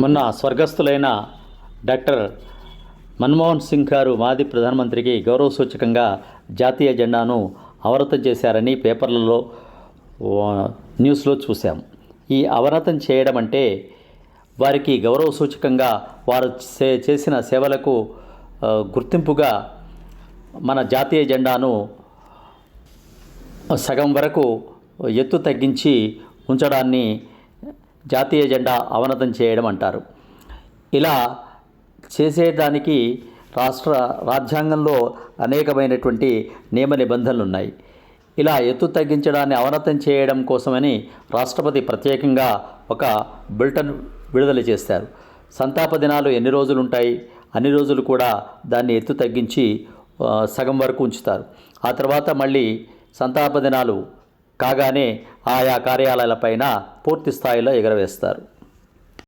మొన్న స్వర్గస్థులైన డాక్టర్ మన్మోహన్ సింగ్ గారు మాజీ ప్రధానమంత్రికి గౌరవ సూచకంగా జాతీయ జెండాను అవరతం చేశారని పేపర్లలో న్యూస్లో చూశాం. ఈ అవరతం చేయడం అంటే వారికి గౌరవ సూచకంగా వారు చేసిన సేవలకు గుర్తింపుగా మన జాతీయ జెండాను సగం వరకు ఎత్తు తగ్గించి ఉంచడాన్ని జాతీయ జెండా అవనతం చేయడం అంటారు. ఇలా చేసేదానికి రాష్ట్ర రాజ్యాంగంలో అనేకమైనటువంటి నియమ నిబంధనలు ఉన్నాయి ఇలా ఎత్తు తగ్గించడాన్ని అవనతం చేయడం కోసమని రాష్ట్రపతి ప్రత్యేకంగా ఒక బులెటిన్ విడుదల చేస్తారు. సంతాప దినాలు ఎన్ని రోజులు ఉంటాయి అన్ని రోజులు కూడా దాన్ని ఎత్తు తగ్గించి సగం వరకు ఉంచుతారు. ఆ తర్వాత మళ్ళీ సంతాప దినాలు కాగానే ఆయా కార్యాలయాలపైన పూర్తి స్థాయిలో ఎగరవేస్తారు.